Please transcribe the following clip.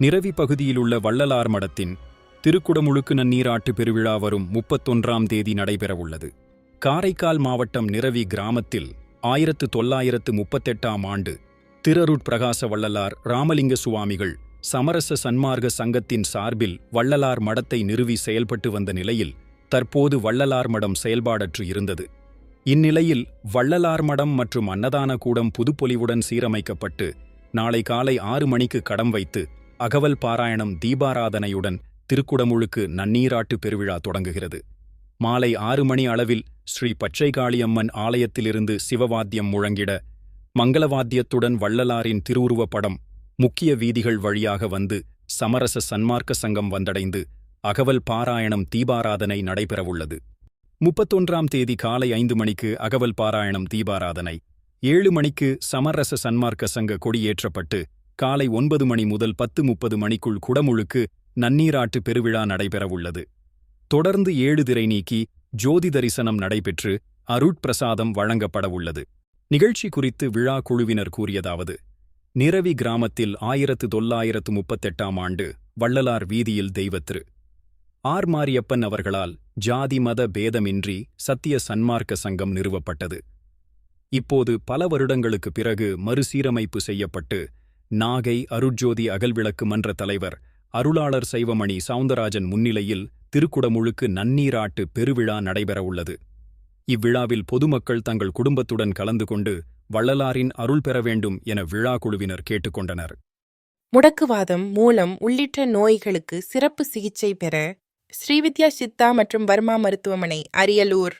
நிரவி பகுதியிலுள்ள வள்ளலார் மடத்தின் திருக்குடமுழுக்கு நன்னீராட்டு பெருவிழா வரும் முப்பத்தொன்றாம் தேதி நடைபெறவுள்ளது. காரைக்கால் மாவட்டம் நிரவி கிராமத்தில் ஆயிரத்து தொள்ளாயிரத்து முப்பத்தெட்டாம் ஆண்டு திருருட் பிரகாச வள்ளலார் ராமலிங்க சுவாமிகள் சமரச சன்மார்க்க சங்கத்தின் சார்பில் வள்ளலார் மடத்தை நிறுவி செயல்பட்டு வந்த நிலையில் தற்போது வள்ளலார் மடம் செயல்பாடற்று இருந்தது. இந்நிலையில் வள்ளலார் மடம் மற்றும் அன்னதான கூடம் புதுப்பொலிவுடன் சீரமைக்கப்பட்டு நாளை காலை ஆறு மணிக்கு கடம் வைத்து அகவல் பாராயணம் தீபாராதனையுடன் திருக்குடமுழுக்கு நன்னீராட்டு பெருவிழா தொடங்குகிறது. மாலை ஆறு மணி அளவில் ஸ்ரீ பச்சைகாளியம்மன் ஆலயத்திலிருந்து சிவவாத்தியம் முழங்கிட மங்களவாத்தியத்துடன் வள்ளலாரின் திருவுருவப் படம் முக்கிய வீதிகள் வழியாக வந்து சமரச சன்மார்க்க சங்கம் வந்தடைந்து அகவல் பாராயணம் தீபாராதனை நடைபெறவுள்ளது. முப்பத்தொன்றாம் தேதி காலை ஐந்து மணிக்கு அகவல் பாராயணம் தீபாராதனை. ஏழு மணிக்கு சமரச சன்மார்க்க சங்க கொடியேற்றப்பட்டு காலை ஒன்பது மணி முதல் பத்து முப்பது மணிக்குள் குடமுழுக்கு நன்னீராட்டு பெருவிழா நடைபெறவுள்ளது. தொடர்ந்து ஏழு திரை நீக்கி ஜோதி தரிசனம் நடைபெற்று அருட்பிரசாதம் வழங்கப்படவுள்ளது. நிகழ்ச்சி குறித்து விழா குழுவினர் கூறியதாவது நிரவி கிராமத்தில் ஆயிரத்து தொள்ளாயிரத்து முப்பத்தெட்டாம் ஆண்டு வள்ளலார் வீதியில் தெய்வத்திரு. ஆர். மாரியப்பன் அவர்களால் ஜாதி மத பேதமின்றி சத்திய சன்மார்க்க சங்கம் நிறுவப்பட்டது. இப்போது பல வருடங்களுக்கு பிறகு மறுசீரமைப்பு செய்யப்பட்டு நாகை அருட்ஜோதி அகல்விளக்கு மன்ற தலைவர் அருளாளர் சைவமணி சவுந்தரராஜன் முன்னிலையில் திருக்குடமுழுக்கு நன்னீராட்டு பெருவிழா நடைபெறவுள்ளது இவ்விழாவில் பொதுமக்கள் தங்கள் குடும்பத்துடன் கலந்து கொண்டு வள்ளலாரின் அருள் பெற வேண்டும் என விழா குழுவினர் கேட்டுக்கொண்டனர் முடக்குவாதம் மூலம் உள்ளிட்ட நோய்களுக்கு சிறப்பு சிகிச்சை பெற ஸ்ரீவித்யா சித்தா மற்றும் வர்மா மருத்துவமனை அரியலூர்.